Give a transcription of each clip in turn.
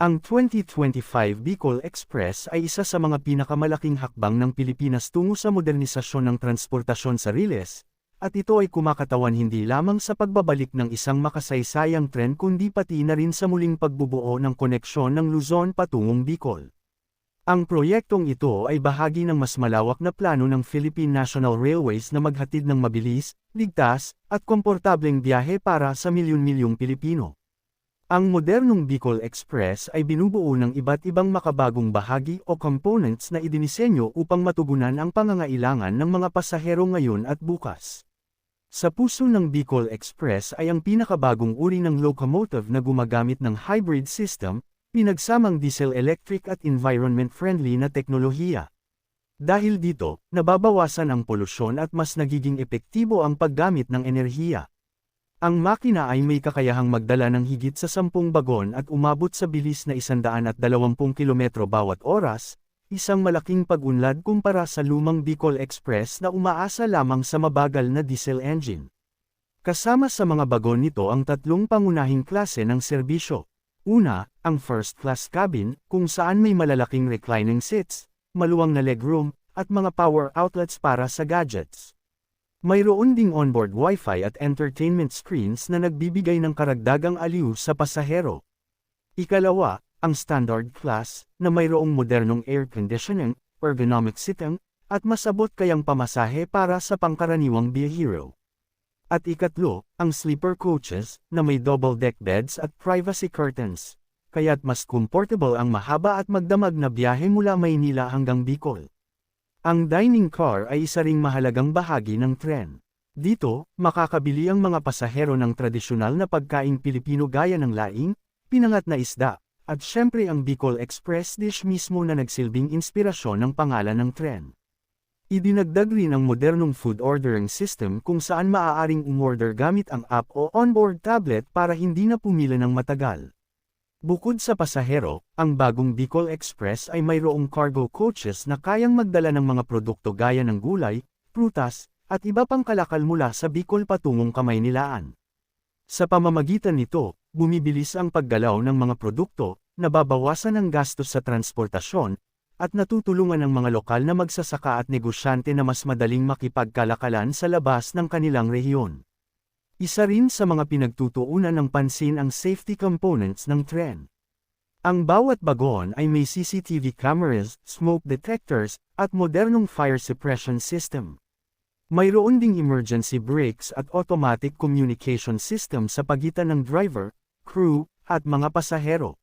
Ang 2025 Bicol Express ay isa sa mga pinakamalaking hakbang ng Pilipinas tungo sa modernisasyon ng transportasyon sa Riles, at ito ay kumakatawan hindi lamang sa pagbabalik ng isang makasaysayang tren kundi pati na rin sa muling pagbubuo ng koneksyon ng Luzon patungong Bicol. Ang proyektong ito ay bahagi ng mas malawak na plano ng Philippine National Railways na maghatid ng mabilis, ligtas, at komportableng biyahe para sa milyon-milyong Pilipino. Ang modernong Bicol Express ay binubuo ng iba't ibang makabagong bahagi o components na idinisenyo upang matugunan ang pangangailangan ng mga pasahero ngayon at bukas. Sa puso ng Bicol Express ay ang pinakabagong uri ng locomotive na gumagamit ng hybrid system, pinagsamang diesel-electric at environment-friendly na teknolohiya. Dahil dito, nababawasan ang polusyon at mas nagiging epektibo ang paggamit ng enerhiya. Ang makina ay may kakayahang magdala ng higit sa 10 bagon at umabot sa bilis na 120 km bawat oras, isang malaking pag-unlad kumpara sa lumang Bicol Express na umaasa lamang sa mabagal na diesel engine. Kasama sa mga bagon nito ang tatlong pangunahing klase ng serbisyo. Una, ang first class cabin, kung saan may malalaking reclining seats, maluwang na legroom, at mga power outlets para sa gadgets. Mayroon ding onboard Wi-Fi at entertainment screens na nagbibigay ng karagdagang aliw sa pasahero. Ikalawa, ang standard class, na mayroong modernong air conditioning, ergonomic seating, at masabot kayang pamasahe para sa pangkaraniwang biyahero. At ikatlo, ang sleeper coaches, na may double-deck beds at privacy curtains, kaya't mas comfortable ang mahaba at magdamag na biyahe mula Maynila hanggang Bicol. Ang dining car ay isa ring mahalagang bahagi ng tren. Dito, makakabili ang mga pasahero ng tradisyonal na pagkaing Pilipino gaya ng laing, pinangat na isda, at syempre ang Bicol Express dish mismo na nagsilbing inspirasyon ng pangalan ng tren. Idinagdag rin ang modernong food ordering system kung saan maaaring umorder gamit ang app o onboard tablet para hindi na pumila ng matagal. Bukod sa pasahero, ang bagong Bicol Express ay mayroong cargo coaches na kayang magdala ng mga produkto gaya ng gulay, prutas, at iba pang kalakal mula sa Bicol patungong Kamaynilaan. Sa pamamagitan nito, bumibilis ang paggalaw ng mga produkto, nababawasan ang gastos sa transportasyon, at natutulungan ang mga lokal na magsasaka at negosyante na mas madaling makipagkalakalan sa labas ng kanilang rehiyon. Isa rin sa mga pinagtutuunan ng pansin ang safety components ng tren. Ang bawat bagon ay may CCTV cameras, smoke detectors, at modernong fire suppression system. Mayroon ding emergency brakes at automatic communication system sa pagitan ng driver, crew, at mga pasahero.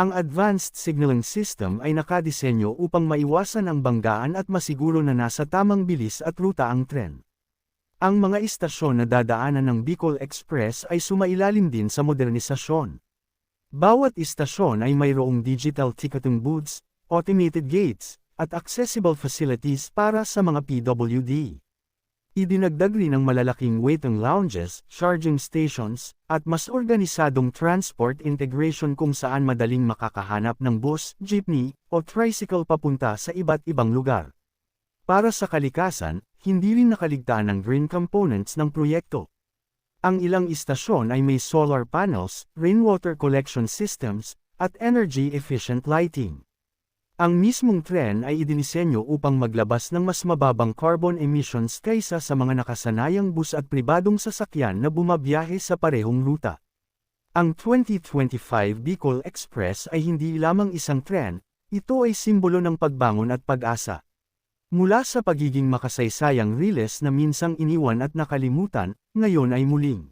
Ang advanced signaling system ay nakadisenyo upang maiwasan ang banggaan at masiguro na nasa tamang bilis at ruta ang tren. Ang mga istasyon na dadaanan ng Bicol Express ay sumailalim din sa modernisasyon. Bawat istasyon ay mayroong digital ticketing booths, automated gates, at accessible facilities para sa mga PWD. Idinagdag rin ang malalaking waiting lounges, charging stations, at mas organisadong transport integration kung saan madaling makakahanap ng bus, jeepney, o tricycle papunta sa iba't ibang lugar. Para sa kalikasan, hindi rin nakaligtaan ang green components ng proyekto. Ang ilang istasyon ay may solar panels, rainwater collection systems, at energy-efficient lighting. Ang mismong tren ay idinisenyo upang maglabas ng mas mababang carbon emissions kaysa sa mga nakasanayang bus at pribadong sasakyan na bumabiyahe sa parehong ruta. Ang 2025 Bicol Express ay hindi lamang isang tren, ito ay simbolo ng pagbangon at pag-asa. Mula sa pagiging makasaysayang riles na minsang iniwan at nakalimutan, ngayon ay muling.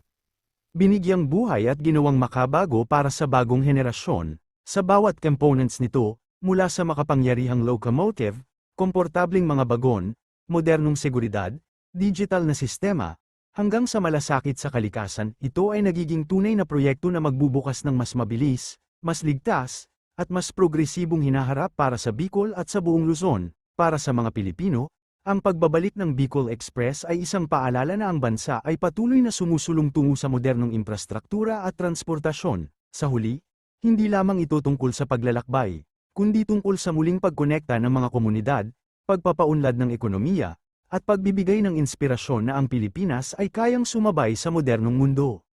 Binigyang buhay at ginawang makabago para sa bagong henerasyon, sa bawat components nito, mula sa makapangyarihang locomotive, komportabling mga bagon, modernong seguridad, digital na sistema, hanggang sa malasakit sa kalikasan, ito ay nagiging tunay na proyekto na magbubukas ng mas mabilis, mas ligtas, at mas progresibong hinaharap para sa Bicol at sa buong Luzon. Para sa mga Pilipino, ang pagbabalik ng Bicol Express ay isang paalala na ang bansa ay patuloy na sumusulong tungo sa modernong infrastruktura at transportasyon. Sa huli, hindi lamang ito tungkol sa paglalakbay, kundi tungkol sa muling pagkonekta ng mga komunidad, pagpapaunlad ng ekonomiya, at pagbibigay ng inspirasyon na ang Pilipinas ay kayang sumabay sa modernong mundo.